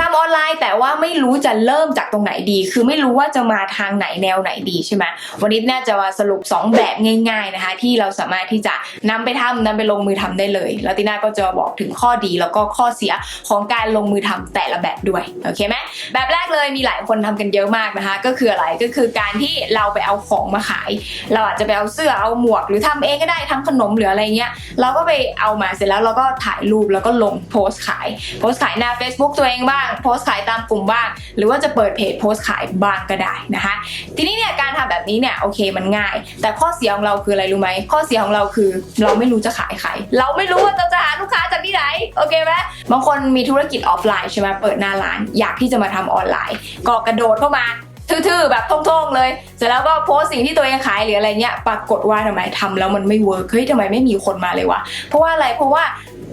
ทำออนไลน์แต่ว่าไม่รู้จะเริ่มจากตรงไหนดี คือไม่รู้ว่าจะมาทางไหนแนวไหนดีใช่ไหมวันนี้น่าจะมาสรุป 2 แบบง่าย ๆนะคะ ที่เราสามารถที่จะนำไปทำนำไปลงมือทำได้เลย แล้วติน่าก็จะบอกถึงข้อดีแล้วก็ข้อเสียของการลงมือทำแต่ละแบบด้วยโอเคไหมแบบแรกเลยมีหลายคนทำกันเยอะมากนะคะ ก็คืออะไรก็คือการที่เราไปเอาของมาขาย เราอาจจะไปเอาเสื้อเอาหมวก หรือทำเองก็ได้ทำขนมหรืออะไรเงี้ยเราก็ไปเอามาเสร็จแล้วเราก็ถ่ายรูปแล้วก็ลงโพสต์ขายโพสต์ขายหน้า Facebook ตัวเองบ้างโพสต์ขายตามกลุ่มบ้าง หรือว่าจะเปิดเพจโพสต์ขายบ้างก็ได้นะคะ ทีนี้เนี่ยการทำแบบนี้เนี่ยโอเคมันง่าย แต่ข้อเสียของเราคืออะไรรู้ไหมข้อเสียของเราคือเราไม่รู้จะขายใครเราไม่รู้ว่าเราจะหาลูกค้าจากที่ไหนโอเคไหมบางคนมีธุรกิจออฟไลน์ใช่ไหมเปิดหน้าร้าน อยากที่จะมาทำออนไลน์ ก็กระโดดเข้ามาทื่อๆแบบท่องๆเลย เสร็จแล้วก็โพสสิ่งที่ตัวเองขายหรืออะไรเงี้ย ปรากฏว่าทำไมทำแล้วมันไม่เวิร์กเฮ้ยทำไมไม่มีคนมาเลยวะ เพราะว่าอะไร เพราะว่า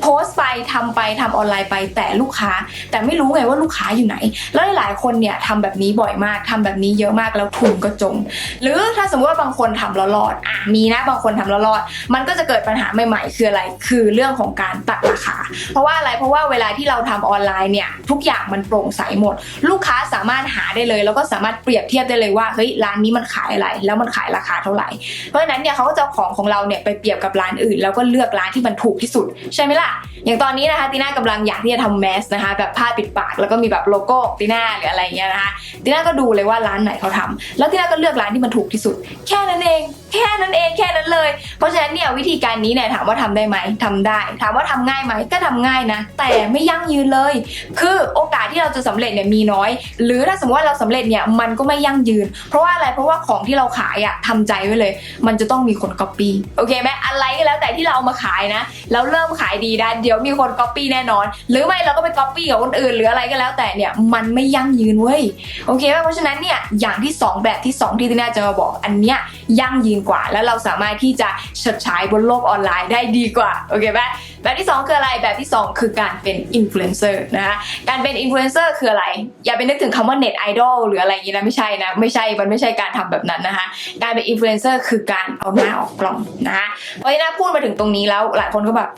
โพสต์ไปทำไปทำออนไลน์ไปแต่ลูกค้า แต่ไม่รู้ไงว่าลูกค้าอยู่ไหน แล้วหลายคนเนี่ยทำแบบนี้บ่อยมากทำแบบนี้เยอะมากแล้วทุนก็จม หรือถ้าสมมติว่าบางคนทำแล้วรอดอะมีนะบางคนทำแล้วรอด มันก็จะเกิดปัญหาใหม่ๆ คืออะไรคือเรื่องของการตัดราคา เพราะว่าอะไรเพราะว่าเวลาที่เราทำออนไลน์เนี่ยทุกอย่างมันโปร่งใสหมด ลูกค้าสามารถหาได้เลย แล้วก็สามารถเปรียบเทียบได้เลยว่าเฮ้ยร้านนี้มันขายอะไร แล้วมันขายราคาเท่าไหร่เพราะฉะนั้นเนี่ยเขาก็จะของของเราเนี่ยไปเปรียบกับร้านอื่น แล้วก็เลือกร้านที่มันถูกที่สุดใช่ไหมล่ะอย่างตอนนี้นะคะตีน่ากำลังอยากที่จะทำแมสนะคะแบบผ้าปิดปากแล้วก็มีแบบโลโก้ตีน่าหรืออะไรเงี้ยนะคะตีน่าก็ดูเลยว่าร้านไหนเขาทำแล้วตีน่าก็เลือกร้านที่มันถูกที่สุด แค่นั้นเองแค่นั้นเองแค่นั้นเลย เพราะฉะนั้นเนี่ยวิธีการนี้เนี่ยถามว่าทำได้ไหมทำได้ ถามว่าทำง่ายไหมก็ทำง่ายนะ แต่ไม่ยั่งยืนเลย คือโอกาสที่เราจะสำเร็จเนี่ยมีน้อย หรือถ้าสมมติว่าเราสำเร็จเนี่ยมันก็ไม่ยั่งยืน เพราะว่าอะไรเพราะว่าของที่เราขายอะทำใจไว้เลย มันจะต้องมีคนก๊อปปี้โอเคไหมอะไรก็แล้วแต่ที่เราเอามาขายนะแล้วเริ่มขายดีนะเดี๋ยวมีคนก๊อปปี้แน่นอน หรือไม่เราก็ไปก๊อปปี้กับคนอื่นหรืออะไรก็แล้วแต่เนี่ยมันไม่ยั่งยืนเว้ยโอเคไหมเพราะฉะนั้นเนี่ยอย่างที่สองแบบที่สองที่ติน่าจะมาบอกอันเนี้ยยั่งยืนกว่า แล้วเราสามารถที่จะฉดฉายบนโลกออนไลน์ได้ดีกว่า โอเคไหมแบบที่สองคืออะไรแบบที่สองคือการเป็นอินฟลูเอนเซอร์นะคะการเป็นอินฟลูเอนเซอร์คืออะไร อย่าไปนึกถึงคำว่าเน็ตไอดอลหรืออะไรอย่างนี้นะไม่ใช่นะไม่ใช่มันไม่ใช่การทำแบบนั้นนะคะการเป็นอินฟลูเอนเซอร์คือการเอาหน้าออกกล้องนะคะเพราะฉะนั้นพูดมาถึงตรงนี้แล้วหลายคนก็แบบ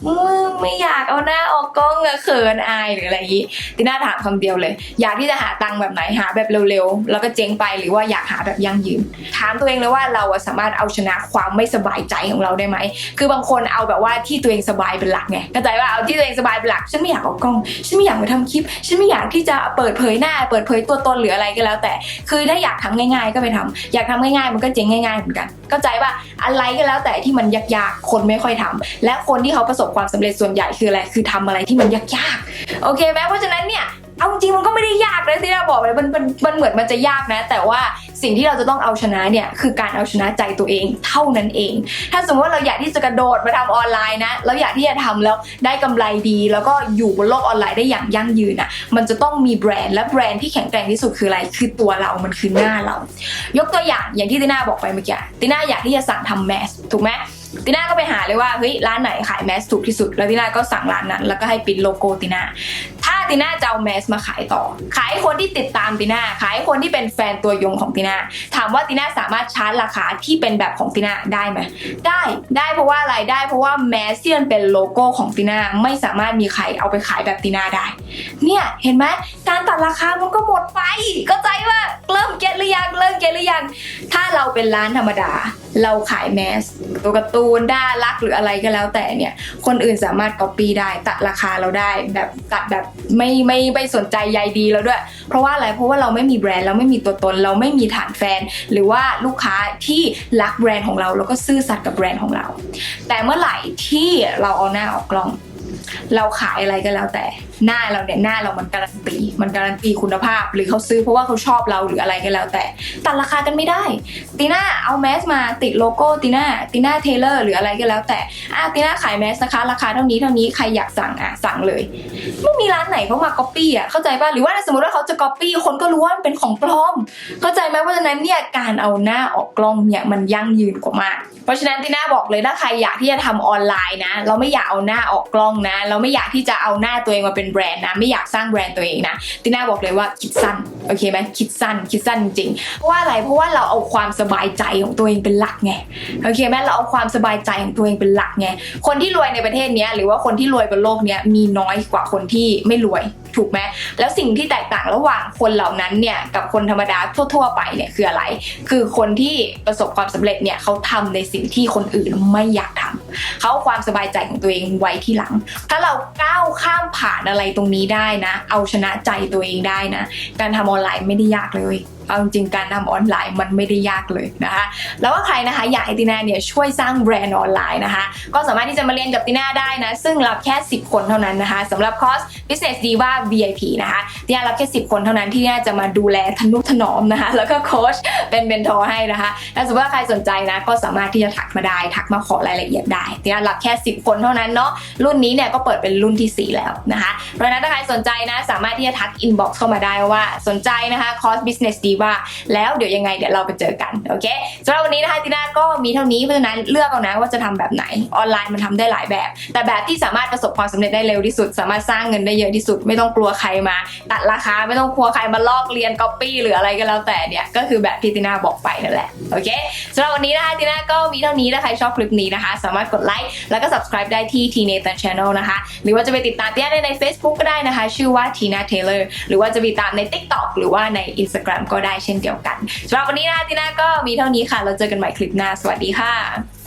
มไม่อยากเอาหน้าออกกล้องเขินอายหรืออะไรอย่างนี้ติน่าถามคำเดียวเลย อยากที่จะหาตังค์แบบไหนหาแบบเร็วๆ แล้วก็เจ๊งไปหรือว่าอยากหาแบบยั่งยืน ถามตัวเองเลยว่าเราสามารถเอาชนะความไม่สบายใจของเราได้ไหมคือบางคนเอาแบบว่าที่ตัวเองสบายเป็นหลักไงเข้าใจว่าเอาที่ตัวเองสบายเป็นหลัก ฉันไม่อยากออกกล้อง ฉันไม่อยากไปทำคลิป ฉันไม่อยากที่จะเปิดเผยหน้า เปิดเผยตัวตนหรืออะไรก็แล้ว แต่ คือถ้าอยากทำง่าย ๆ ก็ไปทำอยากทำง่ายๆ มันก็เจ๊งง่าย ๆ เหมือนกัน เข้าใจว่าอะไรก็แล้วแต่ที่มันยากๆ คนไม่ค่อยทำและคนที่เขาประสบความสำเร็จส่วนใหญ่คืออะไร คือทำอะไรที่มันยากๆ โอเคไหมเพราะฉะนั้นเนี่ย เอาจริงมันก็ไม่ได้ยากนะที่เราบอกเลยมันมันมันเหมือนมันจะยากนะ แต่ว่าสิ่งที่เราจะต้องเอาชนะเนี่ยคือการเอาชนะใจตัวเองเท่านั้นเอง ถ้าสมมติว่าเราอยากที่จะกระโดดมาทำออนไลน์นะเราอยากที่จะทำแล้วได้กำไรดี แล้วก็อยู่บนโลกออนไลน์ได้อย่างยั่งยืนอะมันจะต้องมีแบรนด์และแบรนด์ที่แข็งแกร่งที่สุดคืออะไร คือตัวเรามันคือหน้าเรา ยกตัวอย่างอย่างที่ติน่าบอกไปเมื่อกี้ติน่าอยากที่จะสั่งทำแมสถูกไหมติน่าก็ไปหาเลยว่าเฮ้ยร้านไหนขายแมสถูกที่สุด แล้วติน่าก็สั่งร้านนั้น แล้วก็ให้ปิ้นโลโก้ติน่า ติน่าจะเอาแมสมาขายต่อ ขายให้คนที่ติดตามติน่าขายให้คนที่เป็นแฟนตัวยงของติน่าถามว่าติน่าสามารถชาร์จราคาที่เป็นแบบของติน่าได้ไหมได้ได้เพราะว่าอะไรได้เพราะว่าแมสที่มันเป็นโลโก้ของติน่าไม่สามารถมีใครเอาไปขายแบบติน่าได้ เนี่ยเห็นไหมการตัดราคามันก็หมดไปก็ใจว่าเริ่มเก็ตหรือยังเริ่มเก็ตหรือยังถ้าเราเป็นร้านธรรมดา เราขายแมส ตัวการ์ตูนด้ารักหรืออะไรก็แล้วแต่เนี่ย คนอื่นสามารถก๊อปปี้ได้ตัดราคาเราได้ แบบตัดแบบไม่ไม่ไม่สนใจใยดีเราด้วย เพราะว่าอะไรเพราะว่าเราไม่มีแบรนด์เราไม่มีตัวตน เราไม่มีฐานแฟน หรือว่าลูกค้าที่รักแบรนด์ของเราแล้วก็ซื่อสัตย์กับแบรนด์ของเรา แต่เมื่อไหร่ที่เราเอาหน้าออกกล้อง เราขายอะไรก็แล้วแต่หน้าเราเนี่ยหน้าเรามันการันตีมันการันตีคุณภาพ หรือเขาซื้อเพราะว่าเขาชอบเราหรืออะไรก็แล้วแต่ตัดราคากันไม่ได้ ตีน่าเอาแมสมาติดโลโก้ตีน่าตีน่าเทเลอร์หรืออะไรก็แล้วแต่อะตีน่าขายแมสนะคะ ราคาเท่านี้เท่านี้ใครอยากสั่งอะสั่งเลย ไม่มีร้านไหนเขามาก๊อปปี้อะเข้าใจป่ะหรือว่าสมมติว่าเขาจะก๊อปปี้คนก็รู้ว่ามันเป็นของปลอม เข้าใจไหมเพราะฉะนั้นเนี่ยการเอาหน้าออกกล้องเนี่ยมันยั่งยืนกว่ามาก เพราะฉะนั้นตีน่าบอกเลยถ้าใครอยากที่จะทำออนไลน์นะ เราไม่อยากเอาหน้าออกกล้องนะเราไม่อยากที่จะเอาหน้าตัวเองมาเป็นแบรนด์นะ ไม่อยากสร้างแบรนด์ตัวเองนะตีน่าบอกเลยว่าคิดสั้นโอเคไหมคิดสั้นคิดสั้นจริงเพราะว่าอะไรเพราะว่าเราเอาความสบายใจของตัวเองเป็นหลักไงโอเคไหมเราเอาความสบายใจของตัวเองเป็นหลักไงคนที่รวยในประเทศนี้หรือว่าคนที่รวยบนโลกนี้มีน้อยกว่าคนที่ไม่รวยถูกไหมแล้วสิ่งที่แตกต่างระหว่างคนเหล่านั้นเนี่ยกับคนธรรมดาทั่ว ๆ ไปเนี่ยคืออะไร คือคนที่ประสบความสำเร็จเนี่ยเขาทำในสิ่งที่คนอื่นไม่อยากทำเขาความสบายใจของตัวเองไว้ที่หลัง ถ้าเราก้าวข้ามผ่านอะไรตรงนี้ได้นะ เอาชนะใจตัวเองได้นะ การทำออนไลน์ไม่ได้ยากเลยเอาจริงการทำออนไลน์มันไม่ได้ยากเลยนะคะ แล้วก็ใครนะคะอยากให้ตินาเนี่ยช่วยสร้างแบรนด์ออนไลน์นะคะ ก็สามารถที่จะมาเรียนกับติน่าได้นะ ซึ่งรับแค่ 10 คนเท่านั้นนะคะสำหรับคอร์ส Business Diva VIP นะคะตินารับแค่ 10 คนเท่านั้นที่น่าจะมาดูแลทนุถนอมนะคะ แล้วก็โค้ชเป็นเบนทอร์ให้นะคะถ้าสมมติว่าใครสนใจนะก็สามารถที่จะทักมาได้ทักมาขอรายละเอียดได้ติน่ารับแค่ 10 คนเท่านั้นเนาะรุ่นนี้เนี่ยก็เปิดเป็นรุ่นที่ 4 แล้วนะคะเพราะนั้นถ้าใครสนใจนะสามารถที่จะทัก inbox เข้ามาได้ว่าสนใจนะคะคอร์ส Business Diva แล้วเดี๋ยวยังไงเดี๋ยวเราไปเจอกันโอเคสำหรับวันนี้นะคะติน่าก็มีเท่านี้เพราะฉะนั้นเลือกเอานะว่าจะทำแบบไหนออนไลน์มันทำได้หลายแบบ แต่แบบที่สามารถประสบความสำเร็จได้เร็วที่สุด สามารถสร้างเงินได้เยอะที่สุด ไม่ต้องกลัวใครมา ตัดราคาไม่ต้องกลัวใครมาลอกเรียนก๊อปปี้หรืออะไรก็แล้วแต่เนี่ยก็คือแบบที่ติน่าบอกไปนั่นแหละโอเคสำหรับวันนี้นะคะติน่าก็มีเท่านี้ถ้าใครชอบคลิปนี้นะคะ สามารถกดไลค์แล้วก็ subscribe ได้ที่ T Nathan Channel นะคะ หรือว่าจะไปติดตามเตี้ยได้ใน Facebook ก็ได้นะคะ ชื่อว่า Tina Taylor หรือว่าจะไปตามใน TikTok หรือว่าใน Instagram ก็ได้เช่นเดียวกันสำหรับวันนี้นะคะตีน่าก็มีเท่านี้ค่ะเราเจอกันใหม่คลิปหน้าสวัสดีค่ะ